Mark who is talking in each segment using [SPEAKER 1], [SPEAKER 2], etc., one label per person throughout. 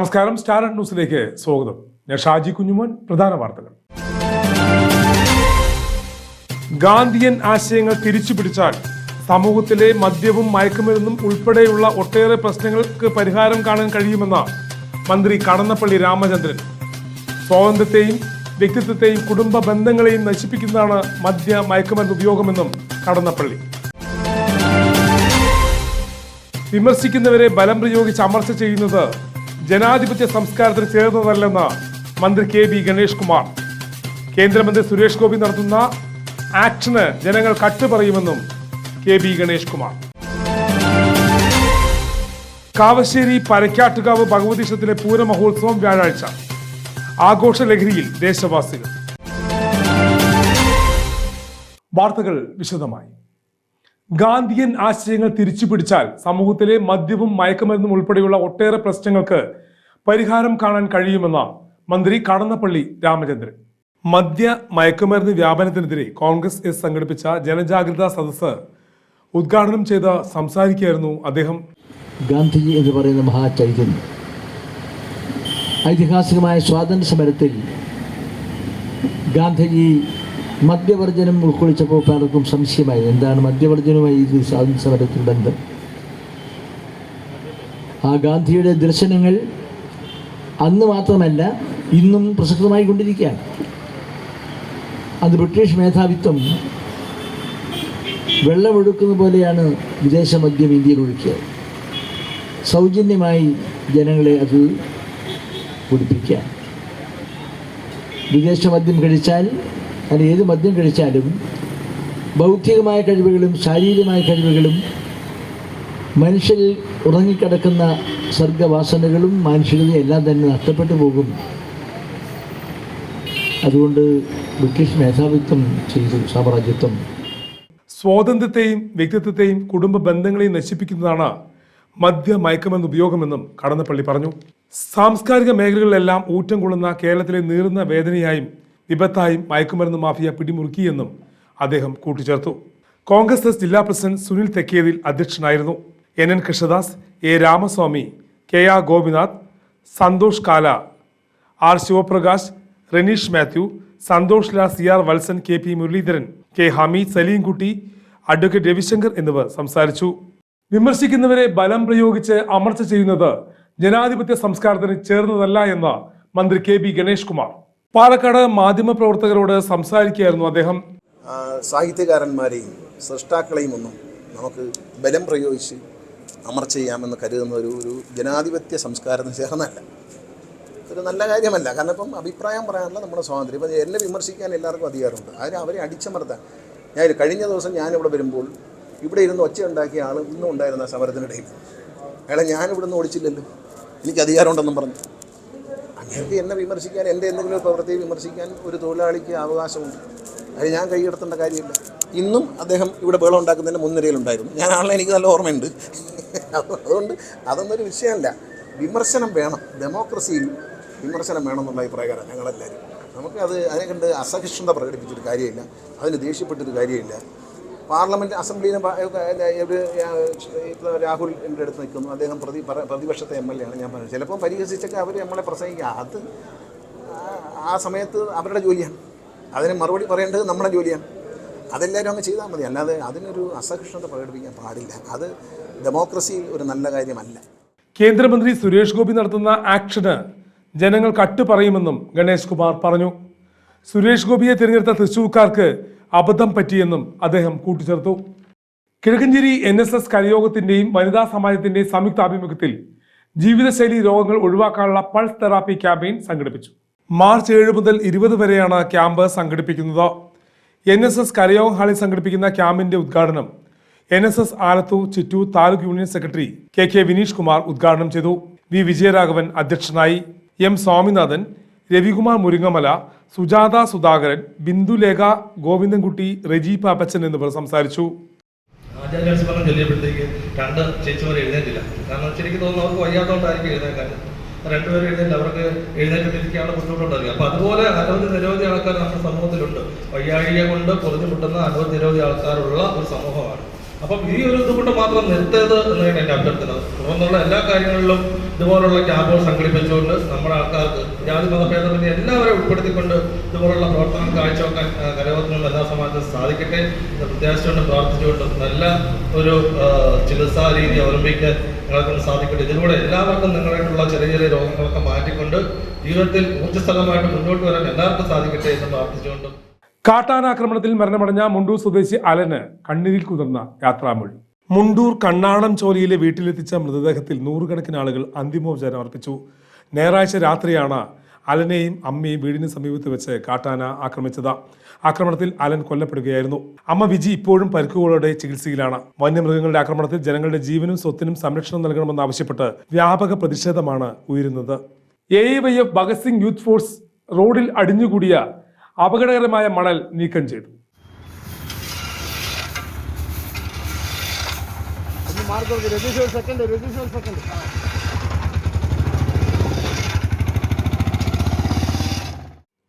[SPEAKER 1] നമസ്കാരം സ്റ്റാർ ന്യൂസിലേക്ക് സ്വാഗതം ഞാൻ ഷാജി കുഞ്ഞുമോൻ പ്രധാന വാർത്തകൾ ഗാന്ധിയൻ ആശയങ്ങൾ തിരിച്ചു പിടിച്ചാൽ സമൂഹത്തിലെ മദ്യവും മയക്കുമരുന്നും ഉൾപ്പെടെയുള്ള ഒട്ടേറെ പ്രശ്നങ്ങൾക്ക് പരിഹാരം കാണാൻ കഴിയുമെന്ന മന്ത്രി കടന്നപ്പള്ളി രാമചന്ദ്രൻ സ്വാതന്ത്ര്യത്തെയും വ്യക്തിത്വത്തെയും കുടുംബ ബന്ധങ്ങളെയും നശിപ്പിക്കുന്നതാണ് മദ്യ മയക്കുമരുന്ന് ഉപയോഗമെന്നും കടന്നപ്പള്ളി വിമർശിക്കുന്നവരെ ബലം പ്രയോഗിച്ച് അമർച്ച ചെയ്യുന്നത് ജനാധിപത്യ സംസ്കാരത്തിന് ചേർന്നതല്ലെന്ന് മന്ത്രി കെ ബി ഗണേഷ് കുമാർ കേന്ദ്രമന്ത്രി സുരേഷ് ഗോപി നടത്തുന്ന ആക്ഷന് ജനങ്ങൾ കട്ട് പറയുമെന്നും കെ ബി ഗണേഷ് കുമാർ കാവശ്ശേരി പരക്കാട്ടുകാവ് ഭഗവതി ക്ഷേത്രത്തിലെ പൂരമഹോത്സവം വ്യാഴാഴ്ച ലഹരിയിൽ ദേശവാസികൾ വാർത്തകൾ വിശദമായി ഗാന്ധിയൻ ആശയങ്ങൾ തിരിച്ചു പിടിച്ചാൽ സമൂഹത്തിലെ മദ്യവും മയക്കുമരുന്നും ഉൾപ്പെടെയുള്ള ഒട്ടേറെ പ്രശ്നങ്ങൾക്ക് പരിഹാരം കാണാൻ കഴിയുമെന്ന മന്ത്രി കടന്നപ്പള്ളി രാമചന്ദ്രൻ മദ്യ മയക്കുമരുന്ന് വ്യാപനത്തിനെതിരെ കോൺഗ്രസ് എസ് സംഘടിപ്പിച്ച ജനജാഗ്രത സദസ് ഉദ്ഘാടനം ചെയ്ത് സംസാരിക്കുകയായിരുന്നു അദ്ദേഹം
[SPEAKER 2] ഗാന്ധിജി എന്ന് പറയുന്ന മഹാചൈതന്യം ഐതിഹാസികമായ സ്വാതന്ത്ര്യ സമരത്തിൽ ഗാന്ധിജി മദ്യവർജനം ഉൾക്കൊള്ളിച്ചപ്പോൾ പലർക്കും സംശയമായി എന്താണ് മദ്യവർജനവുമായി ഇത് സ്വാതന്ത്ര്യ ബന്ധം ആ ഗാന്ധിയുടെ ദർശനങ്ങൾ അന്ന് മാത്രമല്ല ഇന്നും പ്രസക്തമായി കൊണ്ടിരിക്കുകയാണ് അത് ബ്രിട്ടീഷ് മേധാവിത്വം വെള്ളമൊഴുക്കുന്ന പോലെയാണ് വിദേശ മദ്യം ഇന്ത്യയിൽ ഒഴുക്കിയത് സൗജന്യമായി ജനങ്ങളെ അത് കുടിപ്പിക്കുക വിദേശ മദ്യം കഴിച്ചാൽ അല്ല ഏത് മദ്യം കഴിച്ചാലും ബൗദ്ധികമായ കഴിവുകളും ശാരീരികമായ കഴിവുകളും മനുഷ്യരിൽ ഉറങ്ങിക്കിടക്കുന്ന സർഗവാസനകളും മാനുഷികതയും എല്ലാം തന്നെ നഷ്ടപ്പെട്ടു പോകും അതുകൊണ്ട് ബ്രിട്ടീഷ് മേധാവിത്വം ചെയ്തു സാമ്രാജ്യത്വം
[SPEAKER 1] സ്വാതന്ത്ര്യത്തെയും വ്യക്തിത്വത്തെയും കുടുംബ ബന്ധങ്ങളെയും നശിപ്പിക്കുന്നതാണ് മദ്യ മയക്കമെന്ന ഉപയോഗമെന്നും കടന്നപ്പള്ളി പറഞ്ഞു സാംസ്കാരിക മേഖലകളിലെല്ലാം ഊറ്റം കൊള്ളുന്ന കേരളത്തിലെ നീറുന്ന വേദനയായും തിബത്തായും മയക്കുമരുന്ന് മാഫിയ പിടിമുറുക്കിയെന്നും അദ്ദേഹം കൂട്ടിച്ചേർത്തു കോൺഗ്രസ് ജില്ലാ പ്രസിഡന്റ് സുനിൽ തെക്കേതിൽ അധ്യക്ഷനായിരുന്നു N N Krishnadas A Ramaswamy K R Gopinath Santhosh കാല ആർ ശിവപ്രകാശ് റനീഷ് മാത്യു സന്തോഷ് ലാ C R Valsan K P Muraleedharan K Hameed Salimkutty advocate Ravishankar എന്നിവർ സംസാരിച്ചു വിമർശിക്കുന്നവരെ ബലം പ്രയോഗിച്ച് അമർച്ച ചെയ്യുന്നത് ജനാധിപത്യ സംസ്കാരത്തിന് ചേർന്നതല്ല എന്ന് മന്ത്രി കെ ബി ഗണേഷ് കുമാർ പാലക്കാട് പ്രവർത്തകരോട് സംസാരിക്കുകയായിരുന്നു അദ്ദേഹം
[SPEAKER 3] സാഹിത്യകാരന്മാരെയും സൃഷ്ടാക്കളെയും ഒന്നും നമുക്ക് ബലം പ്രയോഗിച്ച് അമർ ചെയ്യാമെന്ന് കരുതുന്ന ഒരു ഒരു ജനാധിപത്യ സംസ്കാരത്തിന് ചേർന്നല്ല ഒരു നല്ല കാര്യമല്ല കാരണം ഇപ്പം അഭിപ്രായം പറയാനുള്ള നമ്മുടെ സ്വാതന്ത്ര്യം ഇപ്പം എന്നെ വിമർശിക്കാൻ എല്ലാവർക്കും അധികാരമുണ്ട് അതിന് അവരെ അടിച്ചമർത്താൻ ഞാൻ കഴിഞ്ഞ ദിവസം ഞാനിവിടെ വരുമ്പോൾ ഇവിടെ ഇരുന്ന് ഒച്ച ഉണ്ടാക്കിയ ആൾ ഇന്നും ഉണ്ടായിരുന്ന സമരത്തിനിടയിൽ അയാളെ ഞാനിവിടെ നിന്ന് ഓടിച്ചില്ലല്ലോ എനിക്ക് അധികാരമുണ്ടെന്നും പറഞ്ഞു എനിക്ക് എന്നെ വിമർശിക്കാൻ എൻ്റെ എന്തെങ്കിലും പ്രവൃത്തിയെ വിമർശിക്കാൻ ഒരു തൊഴിലാളിക്ക് അവകാശമുണ്ട് അത് ഞാൻ കൈയെടുത്തേണ്ട കാര്യമില്ല ഇന്നും അദ്ദേഹം ഇവിടെ ബഹളം ഉണ്ടാക്കുന്നതിൻ്റെ മുൻനിരയിലുണ്ടായിരുന്നു ഞാൻ ആളെ എനിക്ക് നല്ല ഓർമ്മയുണ്ട് അതുകൊണ്ട് അതൊന്നൊരു വിഷയമല്ല വിമർശനം വേണം ഡെമോക്രസിയിൽ വിമർശനം വേണമെന്നുള്ള അഭിപ്രായക്കാരാണ് ഞങ്ങളെല്ലാവരും നമുക്ക് അത് അതിനെ കണ്ട് അസഹിഷ്ണുത പ്രകടിപ്പിച്ചൊരു കാര്യമില്ല അതിന് ദേഷ്യപ്പെട്ടൊരു കാര്യമില്ല പാർലമെന്റ് അസംബ്ലിയിൽ രാഹുൽ എൻ്റെ അടുത്ത് നിൽക്കുന്നു അദ്ദേഹം പ്രതി പ്രതിപക്ഷത്തെ എം എൽ എ ആണ് ഞാൻ പറഞ്ഞത് ചിലപ്പോൾ പരിഹസിച്ചൊക്കെ അവർ നമ്മളെ പ്രസംഗിക്കുക അത് ആ സമയത്ത് അവരുടെ ജോലിയാണ് അതിന് മറുപടി പറയേണ്ടത് നമ്മുടെ ജോലിയാണ് അതെല്ലാവരും അങ്ങ് ചെയ്താൽ മതി അല്ലാതെ അതിനൊരു അസഹിഷ്ണുത പ്രകടിപ്പിക്കാൻ പാടില്ല അത് ഡെമോക്രസിയിൽ ഒരു നല്ല കാര്യമല്ല
[SPEAKER 1] കേന്ദ്രമന്ത്രി സുരേഷ് ഗോപി നടത്തുന്ന ആക്ഷന് ജനങ്ങൾ കട്ടുപറയുമെന്നും ഗണേഷ് കുമാർ പറഞ്ഞു സുരേഷ് ഗോപിയെ തിരഞ്ഞെടുത്ത തൃശ്ശൂർക്കാർക്ക് അബദ്ധം പറ്റിയെന്നും അദ്ദേഹം കൂട്ടിച്ചേർത്തു കിഴക്കഞ്ചേരി എൻ എസ് എസ് കരയോഗത്തിന്റെയും വനിതാ സമാജത്തിന്റെയും സംയുക്ത ആഭിമുഖ്യത്തിൽ ജീവിതശൈലി രോഗങ്ങൾ ഒഴിവാക്കാനുള്ള പൾസ് തെറാപ്പി ക്യാമ്പയിൻ സംഘടിപ്പിച്ചു മാർച്ച് ഏഴ് മുതൽ ഇരുപത് വരെയാണ് ക്യാമ്പ് സംഘടിപ്പിക്കുന്നത് എൻ എസ് എസ് കരയോഗ ഹാളിൽ സംഘടിപ്പിക്കുന്ന ക്യാമ്പിന്റെ ഉദ്ഘാടനം N S S Alathur Chittur taluk union secretary K K Vineesh Kumar ഉദ്ഘാടനം ചെയ്തു വി വിജയരാഘവൻ അധ്യക്ഷനായി എം സ്വാമിനാഥൻ രവികുമാർ മുരിങ്ങമല സുജാത സുധാകരൻ ബിന്ദുലേഖ ഗോവിന്ദൻകുട്ടി റെജി പാപ്പച്ചൻ എന്നിവർ സംസാരിച്ചു
[SPEAKER 4] രണ്ട് ചേച്ചിമാർ എഴുന്നേറ്റില്ല കാരണം ശരിക്കും തോന്നുന്നു അവർക്ക് വയ്യാത്തോണ്ടായിരിക്കും എഴുന്നേക്കാൻ രണ്ടുപേരും എഴുന്നേറ്റ് അവർക്ക് ബുദ്ധിമുട്ടുണ്ടായിരിക്കും അതുപോലെ അനവധി നിരവധി ആൾക്കാർ നമ്മുടെ സമൂഹത്തിലുണ്ട് വയ്യാഴിക കൊണ്ട് പൊറിഞ്ഞു അനവധി നിരവധി ആൾക്കാരുള്ള ഒരു സമൂഹമാണ് അപ്പം ഈ ഒരു ഇതുകൊണ്ട് മാത്രം നിർത്തരുത് എന്നാണ് എൻ്റെ അഭ്യർത്ഥന തുടർന്നുള്ള എല്ലാ കാര്യങ്ങളിലും ഇതുപോലുള്ള ക്യാമ്പുകൾ സംഘടിപ്പിച്ചുകൊണ്ട് നമ്മുടെ ആൾക്കാർക്ക് ജാതി മതഭേദമെന്ന് എല്ലാവരെയും ഉൾപ്പെടുത്തിക്കൊണ്ട് ഇതുപോലുള്ള പ്രവർത്തനം കാഴ്ചവെക്കാൻ കരകത്തുനിന്ന് എല്ലാ സമാജത്തിനും സാധിക്കട്ടെ എന്ന് പ്രത്യാശിച്ചുകൊണ്ട് പ്രാർത്ഥിച്ചുകൊണ്ട് നല്ല ഒരു ചികിത്സാ രീതി അവലംബിക്കാൻ നിങ്ങൾക്കൊന്ന് സാധിക്കട്ടെ ഇതിലൂടെ എല്ലാവർക്കും നിങ്ങളായിട്ടുള്ള ചെറിയ ചെറിയ രോഗങ്ങളൊക്കെ മാറ്റിക്കൊണ്ട് ജീവിതത്തിൽ ഊർജ്ജസ്ഥലമായിട്ട് മുന്നോട്ട് വരാൻ എല്ലാവർക്കും സാധിക്കട്ടെ എന്ന് പ്രാർത്ഥിച്ചുകൊണ്ടും
[SPEAKER 1] കാട്ടാനാക്രമണത്തിൽ മരണമടഞ്ഞ മുണ്ടൂർ സ്വദേശി അലന് കണ്ണീരിൽ കുതിർന്ന യാത്രാമൊഴി മുണ്ടൂർ കണ്ണാടം ചോലിയിലെ വീട്ടിലെത്തിച്ച മൃതദേഹത്തിൽ നൂറുകണക്കിന് ആളുകൾ അന്തിമോപചാരം അർപ്പിച്ചു ഞായറാഴ്ച രാത്രിയാണ് അലനെയും അമ്മയും വീടിന് സമീപത്ത് വെച്ച് കാട്ടാന ആക്രമിച്ചത് ആക്രമണത്തിൽ അലൻ കൊല്ലപ്പെടുകയായിരുന്നു അമ്മ വിജി ഇപ്പോഴും പരിക്കുകളോടെ ചികിത്സയിലാണ് വന്യമൃഗങ്ങളുടെ ആക്രമണത്തിൽ ജനങ്ങളുടെ ജീവനും സ്വത്തിനും സംരക്ഷണം നൽകണമെന്ന് ആവശ്യപ്പെട്ട് വ്യാപക പ്രതിഷേധമാണ് ഉയരുന്നത് A Y F Bhagat Singh youth force റോഡിൽ അടിഞ്ഞുകൂടിയ അപകടകരമായ മണൽ നീക്കം ചെയ്തു സെക്കൻഡ് സെക്കൻഡ്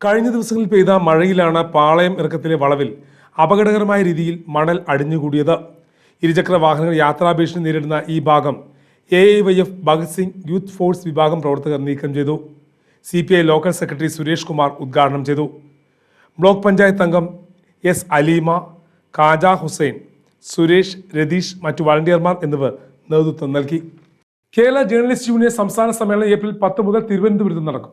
[SPEAKER 1] കഴിഞ്ഞ ദിവസങ്ങളിൽ പെയ്ത മഴയിലാണ് പാളയം ഇറക്കത്തിലെ വളവിൽ അപകടകരമായ രീതിയിൽ മണൽ അടിഞ്ഞുകൂടിയത് ഇരുചക്ര വാഹനങ്ങൾ യാത്രാഭീഷണി നേരിടുന്ന ഈ ഭാഗം A I Y F Bhagat Singh youth force വിഭാഗം പ്രവർത്തകർ നീക്കം ചെയ്തു C local secretary Suresh Kumar ഉദ്ഘാടനം ചെയ്തു ബ്ലോക്ക് പഞ്ചായത്ത് അംഗം എസ് അലീമ കാജ ഹുസൈൻ സുരേഷ് രതീഷ് മറ്റു വളണ്ടിയർമാർ എന്നിവർ നേതൃത്വം നൽകി കേരള ജേർണലിസ്റ്റ് യൂണിയൻ സംസ്ഥാന സമ്മേളനം ഏപ്രിൽ പത്ത് മുതൽ തിരുവനന്തപുരത്ത് നടക്കും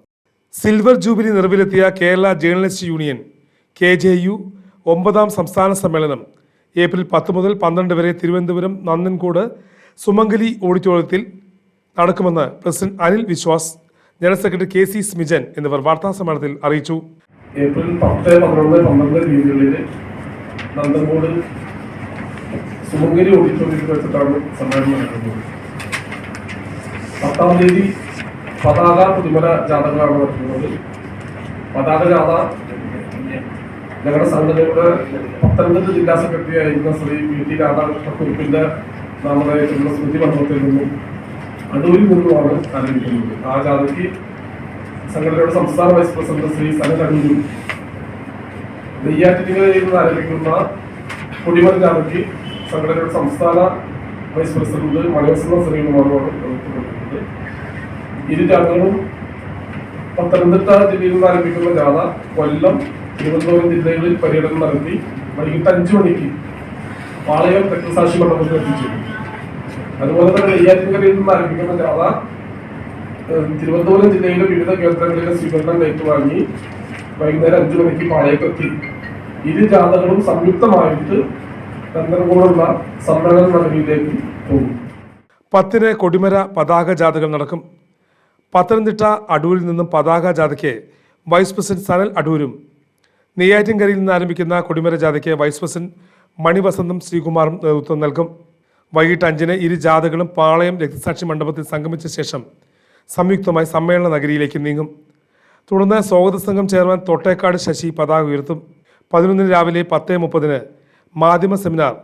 [SPEAKER 1] സിൽവർ ജൂബിലി നിറവിലെത്തിയ Kerala journalist union K J U ഒമ്പതാം സംസ്ഥാന സമ്മേളനം ഏപ്രിൽ പത്ത് മുതൽ പന്ത്രണ്ട് വരെ തിരുവനന്തപുരം നന്ദൻകോട് സുമംഗലി ഓഡിറ്റോറിയത്തിൽ നടക്കുമെന്ന് president Anil Viswas general secretary K C Smijan എന്നിവർ വാർത്താ സമ്മേളനത്തിൽ അറിയിച്ചു
[SPEAKER 5] ഏപ്രിൽ പത്ത് പന്ത്രണ്ട് പന്ത്രണ്ട് തീയതികളിൽ നന്ദമൂട് സുമങ്കരി ഓഡിറ്റോറിയത്തിൽ വെച്ചിട്ടാണ് സമ്മേളനം നടക്കുന്നത് പത്താം തീയതി പതാക പുതുമല ജാഥകളാണ് നടക്കുന്നത് പതാക ജാഥ ഞങ്ങളുടെ സംഘടനയുടെ പത്തനംതിട്ട ജില്ലാ സെക്രട്ടറി ആയിരുന്ന ശ്രീ പി ടി രാധാകൃഷ്ണക്കുറിപ്പിന്റെ നാമധേയത്തിലുള്ള സ്മൃതി മണ്ഡലത്തിൽ നിന്നും അടൂരിൽ നിന്നുമാണ് ആരംഭിക്കുന്നത് ആ ജാഥയ്ക്ക് സംഘടനയുടെ സംസ്ഥാന വൈസ് പ്രസിഡന്റ് ശ്രീ സനകണ്ണൂർ നെയ്യാറ്റിനുകളിൽ നിന്ന് ആരംഭിക്കുന്ന കൊടിമൽ ജാനകി സംഘടനയുടെ സംസ്ഥാന വൈസ് പ്രസിഡന്റ് മലയസന്ന ശ്രീകുമാറുമാണ് ഇരു രാജ്യങ്ങളും പത്തനംതിട്ട ജില്ലയിൽ നിന്ന് ആരംഭിക്കുന്ന ജാഥ കൊല്ലം തിരുവനന്തപുരം ജില്ലകളിൽ പര്യടനം നടത്തി വൈകിട്ട് അഞ്ചു മണിക്ക് പാളയം രക്തസാക്ഷി മണ്ഡലത്തിൽ എത്തിച്ചു അതുപോലെ തന്നെ നെയ്യാറ്റിൻകരയിൽ നിന്ന് ആരംഭിക്കുന്ന ജാഥ തിരുവനന്തപുരം ജില്ലയിലെ വിവിധ കേന്ദ്രങ്ങളിലെ സ്വീകരണം ഏറ്റുവാങ്ങി വൈകുന്നേരം അഞ്ചു മണിക്ക് പാളയത്തെത്തി ഇരു ജാഥകളും സംയുക്തമായിട്ട് കാസർഗോഡുള്ള സമ്മേളന നടപടിയിലേക്ക് പോകും
[SPEAKER 1] പത്തിന് കൊടിമര പതാക ജാഥകൾ നടക്കും പത്തനംതിട്ട അടൂരിൽ നിന്നും പതാക ജാഥയ്ക്ക് വൈസ് പ്രസിഡന്റ് സനൽ അടൂരും നെയ്യാറ്റിൻകരയിൽ നിന്ന് ആരംഭിക്കുന്ന കൊടിമര ജാഥയ്ക്ക് വൈസ് പ്രസിഡന്റ് മണിവസന്തം ശ്രീകുമാറും നേതൃത്വം നൽകും വൈകിട്ട് അഞ്ചിന് ഇരു ജാഥകളും പാളയം രക്തസാക്ഷി മണ്ഡപത്തിൽ സംഗമിച്ച ശേഷം സംയുക്തമായി സമ്മേളന നഗരിയിലേക്ക് നീങ്ങും തുടർന്ന് സ്വാഗത സംഘം ചെയർമാൻ തൊട്ടേക്കാട് ശശി പതാക ഉയർത്തും പതിനൊന്നിന് രാവിലെ പത്ത് മുപ്പതിന് മാധ്യമ സെമിനാർ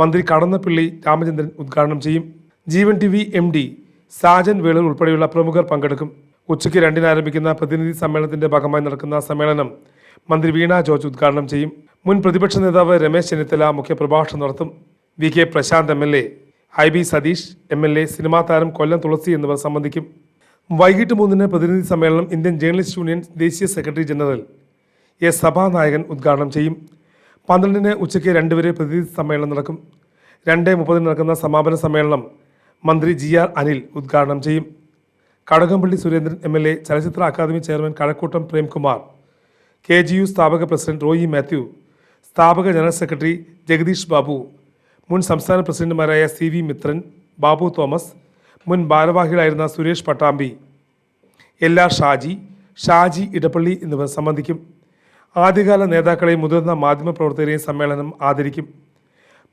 [SPEAKER 1] മന്ത്രി കടന്നപ്പള്ളി രാമചന്ദ്രൻ ഉദ്ഘാടനം ചെയ്യും Jeevan T V M D Sajan Velur ഉൾപ്പെടെയുള്ള പ്രമുഖർ പങ്കെടുക്കും ഉച്ചയ്ക്ക് രണ്ടിന് ആരംഭിക്കുന്ന പ്രതിനിധി സമ്മേളനത്തിന്റെ ഭാഗമായി നടക്കുന്ന സമ്മേളനം മന്ത്രി വീണ ജോർജ് ഉദ്ഘാടനം ചെയ്യും മുൻ പ്രതിപക്ഷ നേതാവ് രമേശ് ചെന്നിത്തല മുഖ്യപ്രഭാഷണം നടത്തും V K Prasanth M L A I B Satheesh M L A cinema താരം കൊല്ലം തുളസി എന്നിവർ സംബന്ധിക്കും വൈകിട്ട് മൂന്നിന് പ്രതിനിധി സമ്മേളനം ഇന്ത്യൻ ജേർണലിസ്റ്റ് യൂണിയൻ ദേശീയ സെക്രട്ടറി ജനറൽ എസ് സഭാനായകൻ ഉദ്ഘാടനം ചെയ്യും പന്ത്രണ്ടിന് ഉച്ചയ്ക്ക് രണ്ട് പ്രതിനിധി സമ്മേളനം നടക്കും രണ്ട് മുപ്പതിന് നടക്കുന്ന സമാപന സമ്മേളനം മന്ത്രി ജി ആർ അനിൽ ഉദ്ഘാടനം ചെയ്യും Kadakampally Surendran M L A ചലച്ചിത്ര academy chairman Kazhakkoottam Premkumar K G U സ്ഥാപക പ്രസിഡന്റ് റോയി മാത്യു സ്ഥാപക ജനറൽ സെക്രട്ടറി ജഗദീഷ് ബാബു മുൻ സംസ്ഥാന പ്രസിഡന്റുമാരായ സി വി മിത്രൻ ബാബു തോമസ് മുൻ ഭാരവാഹികളായിരുന്ന സുരേഷ് പട്ടാമ്പി എൽ ആർ ഷാജി ഷാജി ഇടപ്പള്ളി എന്നിവർ സംബന്ധിക്കും ആദ്യകാല നേതാക്കളെയും മുതിർന്ന മാധ്യമപ്രവർത്തകരെയും സമ്മേളനം ആദരിക്കും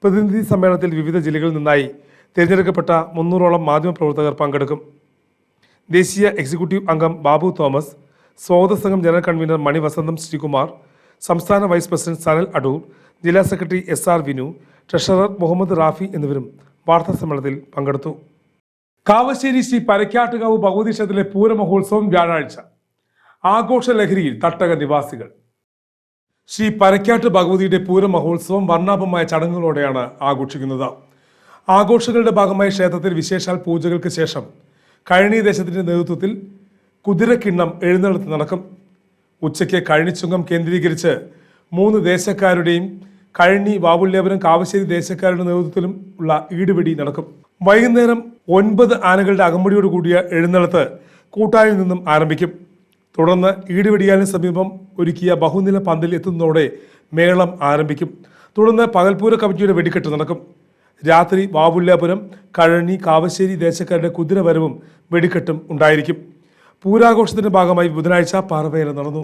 [SPEAKER 1] പ്രതിനിധി സമ്മേളനത്തിൽ വിവിധ ജില്ലകളിൽ നിന്നായി തിരഞ്ഞെടുക്കപ്പെട്ട മുന്നൂറോളം മാധ്യമപ്രവർത്തകർ പങ്കെടുക്കും ദേശീയ എക്സിക്യൂട്ടീവ് അംഗം ബാബു തോമസ് സ്വാഗത സംഘം ജനറൽ കൺവീനർ മണി വസന്തം ശ്രീകുമാർ സംസ്ഥാന വൈസ് പ്രസിഡന്റ് സനൽ അടൂർ ജില്ലാ secretary S R Vinu treasurer Muhammad Rafi എന്നിവരും വാർത്താ സമ്മേളനത്തിൽ പങ്കെടുത്തു കാവശ്ശേരി ശ്രീ പരക്കാട്ടുകാവ് ഭഗവതീക്ഷേത്രത്തിലെ പൂരമഹോത്സവം വ്യാഴാഴ്ച ആഘോഷ ലഹരിയിൽ തട്ടക നിവാസികൾ ശ്രീ പരക്കാട്ട് ഭഗവതിയുടെ പൂരമഹോത്സവം വർണ്ണാഭമായ ചടങ്ങുകളോടെയാണ് ആഘോഷിക്കുന്നത് ആഘോഷങ്ങളുടെ ഭാഗമായി ക്ഷേത്രത്തിൽ വിശേഷാൽ പൂജകൾക്ക് ശേഷം കഴനി ദേശത്തിന്റെ നേതൃത്വത്തിൽ കുതിരക്കിണ്ണം എഴുന്നള്ളത്ത് നടക്കും ഉച്ചയ്ക്ക് കഴനിച്ചുങ്കം കേന്ദ്രീകരിച്ച് മൂന്ന് ദേശക്കാരുടെയും കഴനി വാവുല്യാപുരം കാവശ്ശേരി ദേശക്കാരുടെ നേതൃത്വത്തിലും ഉള്ള ഈടുപിടി നടക്കും വൈകുന്നേരം ഒൻപത് ആനകളുടെ അകമ്പടിയോട് കൂടിയ എഴുന്നള്ളത്ത് കൂട്ടായിൽ നിന്നും ആരംഭിക്കും തുടർന്ന് ഈടുവെടിയാലിന് സമീപം ഒരുക്കിയ ബഹുനില പന്തിൽ എത്തുന്നതോടെ മേളം ആരംഭിക്കും തുടർന്ന് പകൽപൂര കമ്മിറ്റിയുടെ വെടിക്കെട്ട് നടക്കും രാത്രി വാവുല്ലാപുരം കഴണി കാവശ്ശേരി ദേശക്കാരുടെ കുതിരവരവും വെടിക്കെട്ടും ഉണ്ടായിരിക്കും പൂരാഘോഷത്തിന്റെ ഭാഗമായി ബുധനാഴ്ച പാറവേല നടന്നു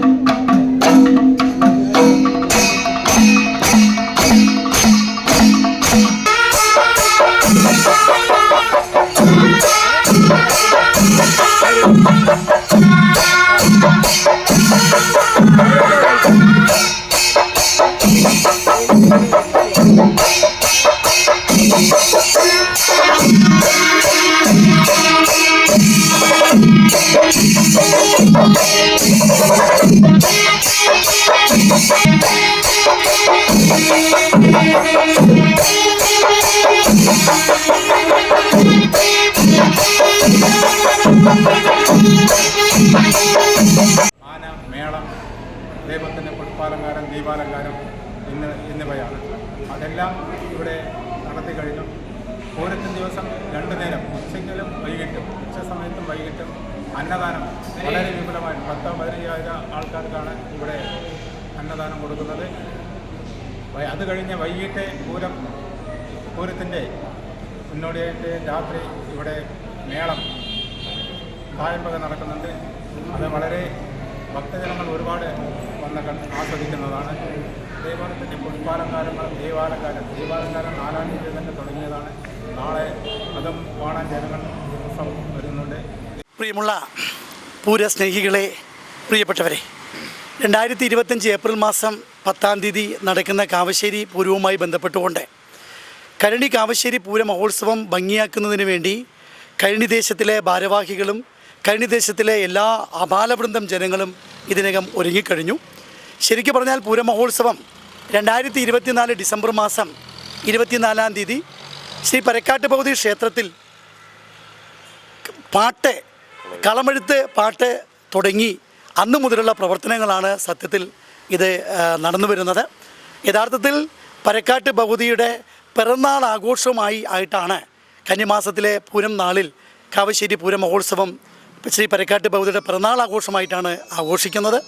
[SPEAKER 6] Hey, hey, hey. അത് വൈകിട്ട് പൂരം പൂരത്തിൻ്റെ മുന്നോടിയായിട്ട് രാത്രി ഇവിടെ മേളം തായമ്പക നടക്കുന്നുണ്ട് അത് വളരെ ഭക്തജനങ്ങൾ ഒരുപാട് വന്ന് ആസ്വദിക്കുന്നതാണ് തന്നെ പുഷ്പാലങ്കാരങ്ങൾ ദേവാലങ്കാരം ദേവാലങ്കാരം നാലാം തീയതി തന്നെ തുടങ്ങിയതാണ് നാളെ അതും കാണാൻ ജനങ്ങൾ ദിവസം വരുന്നുണ്ട്
[SPEAKER 7] പ്രിയമുള്ള സ്നേഹികളെ പ്രിയപ്പെട്ടവരെ രണ്ടായിരത്തി ഇരുപത്തഞ്ച് ഏപ്രിൽ മാസം പത്താം തീയതി നടക്കുന്ന കാവശ്ശേരി പൂരവുമായി ബന്ധപ്പെട്ടുകൊണ്ട് കഴണി കാവശ്ശേരി പൂര മഹോത്സവം ഭംഗിയാക്കുന്നതിന് വേണ്ടി ദേശത്തിലെ ഭാരവാഹികളും ദേശത്തിലെ എല്ലാ അപാലവൃന്ദം ജനങ്ങളും ഇതിനകം ഒരുങ്ങിക്കഴിഞ്ഞു ശരിക്കും പറഞ്ഞാൽ പൂരമഹോത്സവം രണ്ടായിരത്തി ഇരുപത്തിനാല് ഡിസംബർ മാസം ഇരുപത്തിനാലാം തീയതി ശ്രീ പരക്കാട്ട് ഭൗതി ക്ഷേത്രത്തിൽ പാട്ട് കളമെഴുത്ത് പാട്ട് തുടങ്ങി അന്നു മുതലുള്ള പ്രവർത്തനങ്ങളാണ് സത്യത്തിൽ ഇത് നടന്നു വരുന്നത് യഥാർത്ഥത്തിൽ പരക്കാട്ട് ഭഗവതിയുടെ പിറന്നാൾ ആഘോഷമായി ആയിട്ടാണ് കന്നിമാസത്തിലെ പൂരം നാളിൽ കാവശ്ശേരി പൂരം മഹോത്സവം ശ്രീ പരക്കാട്ട് ഭഗവതിയുടെ പിറന്നാൾ ആഘോഷമായിട്ടാണ് ആഘോഷിക്കുന്നത്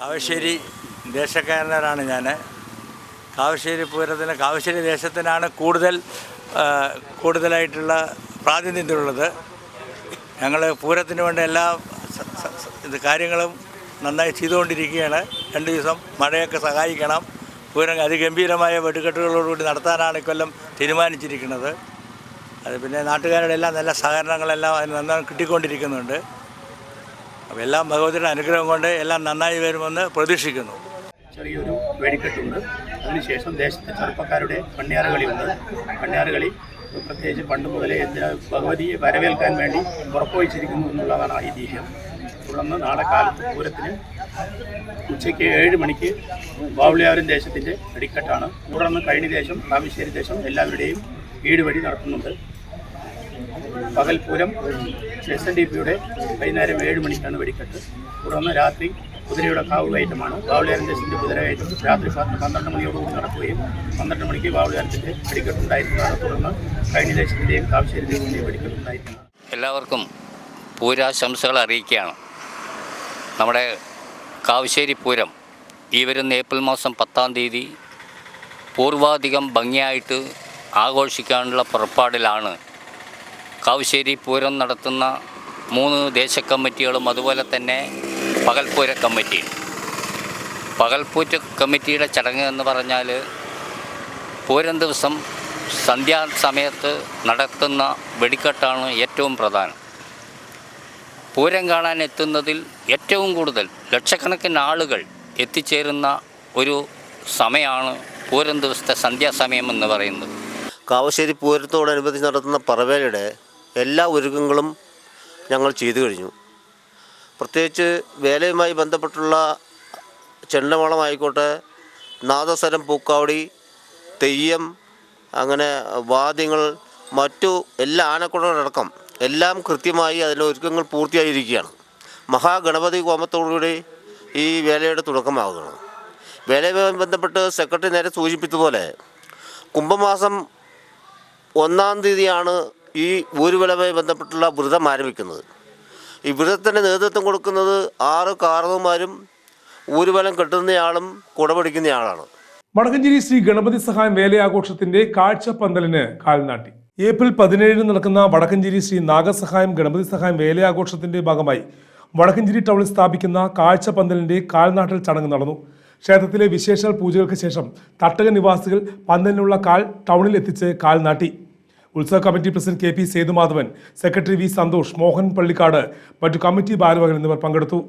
[SPEAKER 8] കാവശ്ശേരി ദേശക്കാരനാണ് ഞാൻ കാവശ്ശേരി പൂരത്തിന് കാവശ്ശേരി ദേശത്തിനാണ് കൂടുതൽ കൂടുതലായിട്ടുള്ള പ്രാതിനിധ്യമുള്ളത് ഞങ്ങൾ പൂരത്തിന് വേണ്ട എല്ലാ ഇത് കാര്യങ്ങളും നന്നായി ചെയ്തുകൊണ്ടിരിക്കുകയാണ് രണ്ട് ദിവസം മഴയൊക്കെ സഹായിക്കണം പൂരം അതിഗംഭീരമായ വെടിക്കെട്ടുകളോടുകൂടി നടത്താനാണ് ഇക്കൊല്ലം തീരുമാനിച്ചിരിക്കുന്നത് അത് പിന്നെ നാട്ടുകാരുടെ എല്ലാം നല്ല സഹകരണങ്ങളെല്ലാം അതിന് നന്നായി കിട്ടിക്കൊണ്ടിരിക്കുന്നുണ്ട് അപ്പോൾ എല്ലാം ഭഗവതിയുടെ അനുഗ്രഹം കൊണ്ട് എല്ലാം നന്നായി വരുമെന്ന് പ്രതീക്ഷിക്കുന്നു
[SPEAKER 9] ചെറിയൊരു വെടിക്കെട്ടുണ്ട് അതിനുശേഷം ദേശത്തെ ചെറുപ്പക്കാരുടെ ഉണ്ട് പണ്ണിയാറുകളി പ്രത്യേകിച്ച് പണ്ട് മുതലേ ഭഗവതിയെ വരവേൽക്കാൻ വേണ്ടി ഉറപ്പുവച്ചിരിക്കുന്നു എന്നുള്ളതാണ് ഐതിഹ്യം തുടർന്ന് നാളെ കാലത്ത് പൂരത്തിന് ഉച്ചയ്ക്ക് ഏഴ് മണിക്ക് ബാവളിയാവരം ദേശത്തിൻ്റെ അടിക്കെട്ടാണ് തുടർന്ന് കഴിഞ്ഞ ദേശം താമശ്ശേരി ദേശം എല്ലാവരുടെയും വീട് വഴി നടത്തുന്നുണ്ട് പകൽപൂരം എസ് എൻ ഡി പിയുടെ വൈകുന്നേരം ഏഴ് മണിക്കാണ് വെടിക്കെട്ട് തുടർന്ന് രാത്രി കുതിരയുടെ കാവ് കയറ്റമാണ് വാവുളിയാരഞ്ചേശിൻ്റെ കുതിര കയറ്റം രാത്രി പന്ത്രണ്ട് മണിയോടുകൂടി നടക്കുകയും പന്ത്രണ്ട് മണിക്ക് വാവുളിയാരത്തിൻ്റെ വെടിക്കെട്ടുണ്ടായിരുന്നതാണ് തുടർന്ന് കഴിഞ്ഞ ദേശത്തിൻ്റെയും കാവശ്ശേരി ദേശത്തിൻ്റെയും വെടിക്കെട്ടുണ്ടായിരുന്നതാണ്
[SPEAKER 10] എല്ലാവർക്കും പൂരാശംസകൾ അറിയിക്കുകയാണ് നമ്മുടെ കാവശ്ശേരി പൂരം ഈ വരുന്ന ഏപ്രിൽ മാസം പത്താം തീയതി പൂർവാധികം ഭംഗിയായിട്ട് ആഘോഷിക്കാനുള്ള പുറപ്പാടിലാണ് കാവശ്ശേരി പൂരം നടത്തുന്ന മൂന്ന് ദേശക്കമ്മിറ്റികളും അതുപോലെ തന്നെ പകൽപൂര കമ്മിറ്റി പകൽപൂര കമ്മിറ്റിയുടെ ചടങ്ങ് എന്ന് പറഞ്ഞാൽ പൂരം ദിവസം സന്ധ്യാസമയത്ത് നടത്തുന്ന വെടിക്കെട്ടാണ് ഏറ്റവും പ്രധാനം പൂരം കാണാൻ എത്തുന്നതിൽ ഏറ്റവും കൂടുതൽ ലക്ഷക്കണക്കിന് ആളുകൾ എത്തിച്ചേരുന്ന ഒരു സമയമാണ് പൂരം ദിവസത്തെ സന്ധ്യാസമയം എന്ന് പറയുന്നത്
[SPEAKER 11] കാവശ്ശേരി പൂരത്തോടനുബന്ധിച്ച് നടത്തുന്ന പറവേലയുടെ എല്ലാ ഒരുക്കങ്ങളും ഞങ്ങൾ ചെയ്തു കഴിഞ്ഞു പ്രത്യേകിച്ച് വേലയുമായി ബന്ധപ്പെട്ടുള്ള ചെണ്ടമാളമായിക്കോട്ടെ നാദസ്വരം പൂക്കാവടി തെയ്യം അങ്ങനെ വാദ്യങ്ങൾ മറ്റു എല്ലാ ആനക്കുടകളടക്കം എല്ലാം കൃത്യമായി അതിൻ്റെ ഒരുക്കങ്ങൾ പൂർത്തിയായിരിക്കുകയാണ് മഹാഗണപതി ഹോമത്തോടുകൂടി ഈ വേലയുടെ തുടക്കമാകുന്നു വേലയുമായി ബന്ധപ്പെട്ട് സെക്രട്ടറി നേരെ സൂചിപ്പിച്ചതുപോലെ കുംഭമാസം ഒന്നാം തീയതിയാണ് ഈ ഊരുവിളവുമായി ബന്ധപ്പെട്ടുള്ള വ്രതം ആരംഭിക്കുന്നത് ഈ വ്രതത്തിൻ്റെ നേതൃത്വം കൊടുക്കുന്നത് ആറ് കാർന്നവന്മാരും ഊരുവലം കെട്ടുന്നയാളും കുടപിടിക്കുന്നയാളാണ്
[SPEAKER 12] വടക്കഞ്ചേരി ശ്രീ ഗണപതി സഹായം വേലയാഘോഷത്തിന്റെ കാഴ്ചപ്പന്തലിന് കാൽനാട്ടി ഏപ്രിൽ പതിനേഴിന് നടക്കുന്ന വടക്കഞ്ചേരി ശ്രീ നാഗസഹായം ഗണപതി സഹായം വേലയാഘോഷത്തിന്റെ ഭാഗമായി വടക്കഞ്ചേരി ടൗണിൽ സ്ഥാപിക്കുന്ന പന്തലിന്റെ കാൽനാട്ടൽ ചടങ്ങ് നടന്നു ക്ഷേത്രത്തിലെ വിശേഷാൽ പൂജകൾക്ക് ശേഷം തട്ടക നിവാസികൾ പന്തലിനുള്ള കാൽ ടൗണിൽ എത്തിച്ച് കാൽനാട്ടി ഉത്സവ committee president K P Sethumadhavan secretary V Santhosh Mohan Pallikkad മറ്റു കമ്മിറ്റി ഭാരവാഹികൾ എന്നിവർ പങ്കെടുത്തു